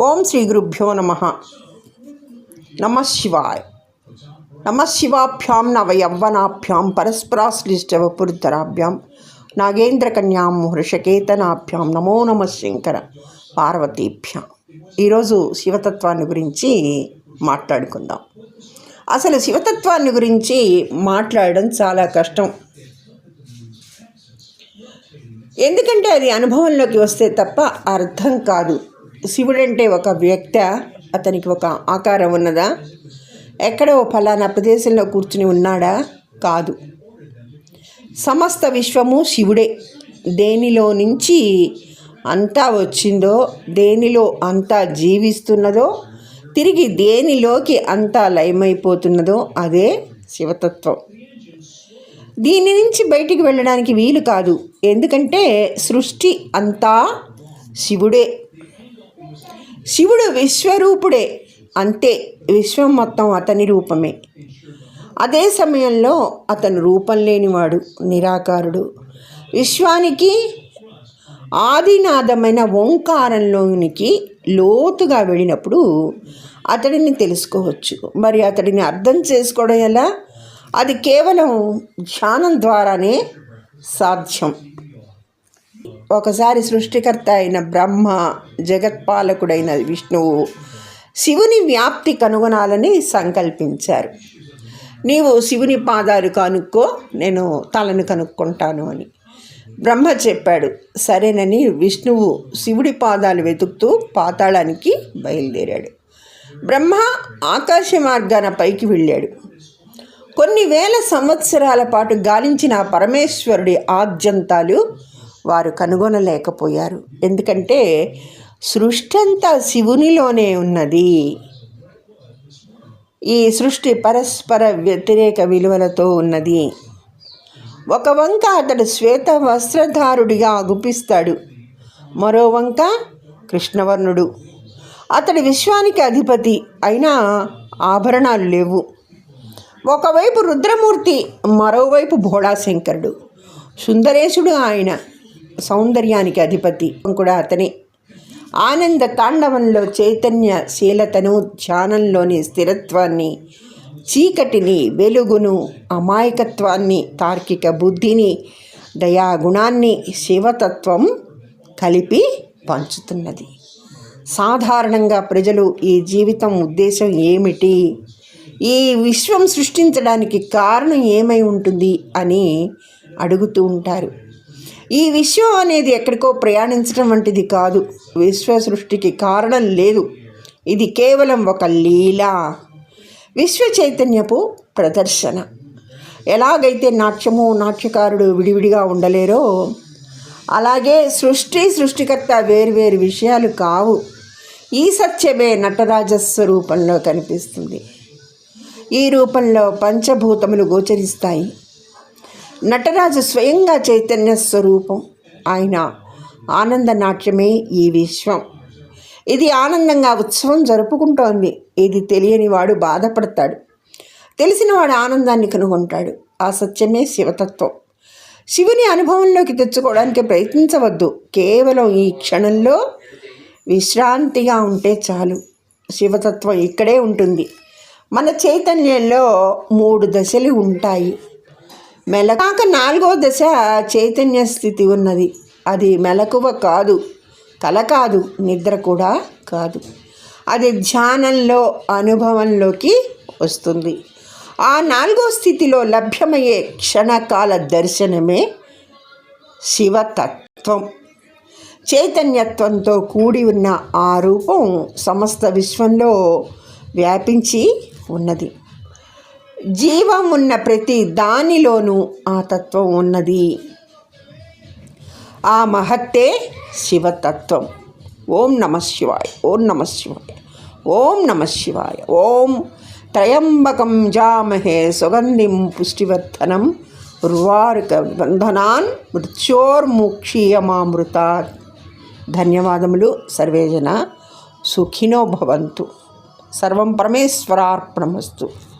ఓం శ్రీ గురుభ్యో నమ. నమ నమశివాభ్యాం నవయవ్వనాభ్యాం శివాభ్యాం నవ పురుతరాభ్యాం నాగేంద్రకన్యాం హృషకేతనాభ్యాం నమో నమ శంకర పార్వతీభ్యాం. ఈరోజు శివతత్వాన్ని గురించి మాట్లాడుకుందాం. అసలు శివతత్వాన్ని గురించి మాట్లాడడం చాలా కష్టం. ఎందుకంటే అది అనుభవంలోకి వస్తే తప్ప అర్థం కాదు. శివుడంటే ఒక వ్యక్త అతనికి ఒక ఆకారం ఉన్నదా? ఎక్కడో ఫలానా ప్రదేశంలో కూర్చుని ఉన్నాడా? కాదు. సమస్త విశ్వము శివుడే. దేనిలో నుంచి అంతా వచ్చిందో దేనిలో అంతా జీవిస్తున్నదో తిరిగి దేనిలోకి అంతా లయమైపోతున్నదో అదే శివతత్వం. దీని నుంచి బయటికి వెళ్ళడానికి వీలు కాదు. ఎందుకంటే సృష్టి అంతా శివుడే. శివుడు విశ్వరూపుడే. అంతే విశ్వం మొత్తం అతని రూపమే. అదే సమయంలో అతను రూపం లేనివాడు నిరాకారుడు. విశ్వానికి ఆదినాదమైన ఓంకారంలోనికి లోతుగా వెళ్ళినప్పుడు అతడిని తెలుసుకోవచ్చు. మరి అతడిని అర్థం చేసుకోవడం ఎలా? అది కేవలం ధ్యానం ద్వారానే సాధ్యం. ఒకసారి సృష్టికర్త అయిన బ్రహ్మ జగత్పాలకుడైన విష్ణువు శివుని వ్యాప్తి కనుగొనాలని సంకల్పించారు. నీవు శివుని పాదాలు కనుక్కో నేను తలను కనుక్కుంటాను అని. బ్రహ్మ చెప్పాడు సరేనని విష్ణువు శివుడి పాదాలు వెతుకుతూ పాతాళానికి బయలుదేరాడు. బ్రహ్మ ఆకాశ మార్గాన పైకి వెళ్ళాడు. కొన్ని వేల సంవత్సరాల పాటు గాలించిన పరమేశ్వరుడి ఆద్యంతాలు వారు కనుగొనలేకపోయారు. ఎందుకంటే సృష్టి అంతా శివునిలోనే ఉన్నది. ఈ సృష్టి పరస్పర వ్యతిరేక విలువలతో ఉన్నది. ఒక వంక అతడు శ్వేత వస్త్రధారుడిగా గుపిస్తాడు మరో వంక కృష్ణవర్ణుడు. అతడి విశ్వానికి అధిపతి అయినా ఆభరణాలు లేవు. ఒకవైపు రుద్రమూర్తి మరోవైపు భోళాశంకరుడు. సుందరేశుడు ఆయన. సౌందర్యానికి అధిపతి కూడా అతనే. ఆనంద తాండవంలో చైతన్య శీలతను ధ్యానంలోని స్థిరత్వాన్ని చీకటిని వెలుగును అమాయకత్వాన్ని తార్కిక బుద్ధిని దయాగుణాన్ని శివతత్వం కలిపి పంచుతున్నది. సాధారణంగా ప్రజలు ఈ జీవితం ఉద్దేశం ఏమిటి? ఈ విశ్వం సృష్టించడానికి కారణం ఏమై ఉంటుంది అని అడుగుతూ ఉంటారు. ఈ విశ్వం అనేది ఎక్కడికో ప్రయాణించడం వంటిది కాదు. విశ్వ సృష్టికి కారణం లేదు. ఇది కేవలం ఒక లీల. విశ్వ చైతన్యపు ప్రదర్శన. ఎలాగైతే నాట్యము నాట్యకారుడు విడివిడిగా ఉండలేరో అలాగే సృష్టి సృష్టికర్త వేరువేరు విషయాలు కావు. ఈ సత్యమే నటరాజస్వరూపంలో కనిపిస్తుంది. ఈ రూపంలో పంచభూతములు గోచరిస్తాయి. నటరాజు స్వయంగా చైతన్య స్వరూపం. ఆయన ఆనంద నాట్యమే ఈ విశ్వం. ఇది ఆనందంగా ఉత్సవం జరుపుకుంటోంది. ఇది తెలియని వాడు బాధపడతాడు. తెలిసినవాడు ఆనందాన్ని కనుగొంటాడు. ఆ సత్యమే శివతత్వం. శివుని అనుభవంలోకి తెచ్చుకోవడానికి ప్రయత్నించవద్దు. కేవలం ఈ క్షణంలో విశ్రాంతిగా ఉంటే చాలు. శివతత్వం ఇక్కడే ఉంటుంది. మన చైతన్యంలో మూడు దశలు ఉంటాయి. మెలకాక నాలుగో దశ చైతన్య స్థితి ఉన్నది. అది మెలకువ కాదు కల కాదు నిద్ర కూడా కాదు. అది ధ్యానంలో అనుభవంలోకి వస్తుంది. ఆ నాలుగో స్థితిలో లభ్యమయ్యే క్షణకాల దర్శనమే శివతత్వం. చైతన్యత్వంతో కూడి ఉన్న ఆ రూపం సమస్త విశ్వంలో వ్యాపించి ఉన్నది. జీవం ఉన్న ప్రతి దానిలోనూ ఆ తత్వం ఉన్నది. ఆ మహత్తే శివతత్వం. ఓం నమ శివాయ ఓం నమ శివాయ ఓం నమ శివాయ ఓం త్రయంబకం జామహే సుగంధిం పుష్టివర్ధనం ఉర్వారుక బంధనాన్ మృత్యోర్ముక్షీయమామృత ధన్యవాదములు సర్వేజన. సుఖినో భవంతు. సర్వం పరమేశ్వరార్పణమస్తు.